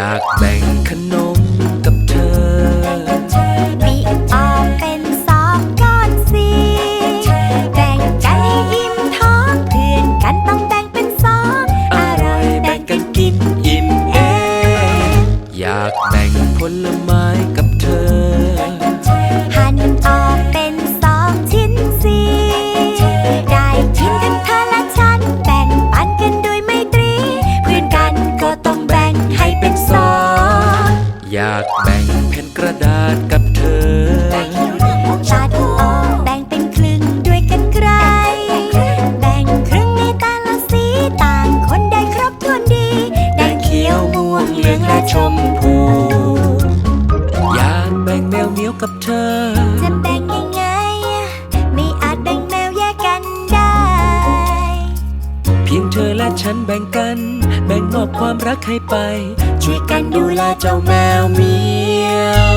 อยากแบ่งขนม อยากแบ่งแผ่นกระดาษกับเธอ ฉันแบ่งกัน แบ่งมอบความรักให้ไป ช่วยกันดูแลเจ้าแมวเมียว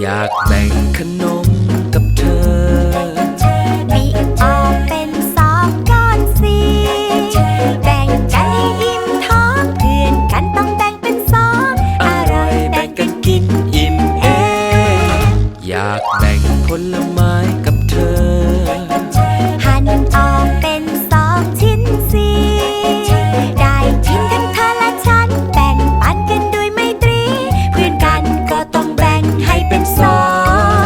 อยากแบ่งขนม ผลไม้กับเธอ หั่นออกเป็นสองชิ้นสีได้กินกันเธอและฉัน แบ่งปันกันด้วยไมตรี เพื่อนกันก็ต้องแบ่งให้เป็นสอ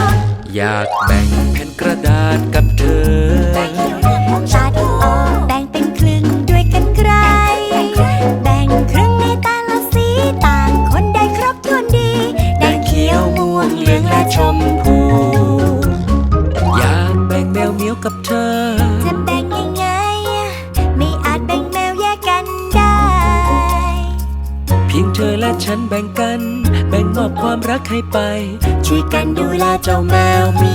งอยากแบ่งแผ่นกระดาษกับเธอ ยวกับเธอ จะแบ่งยังไง ไม่อาจแบ่งแมวแยกกันได้ เพียงเธอและฉันแบ่งกัน แบ่งมอบความรักให้ไป ช่วยกันดูแลเจ้าแมวมี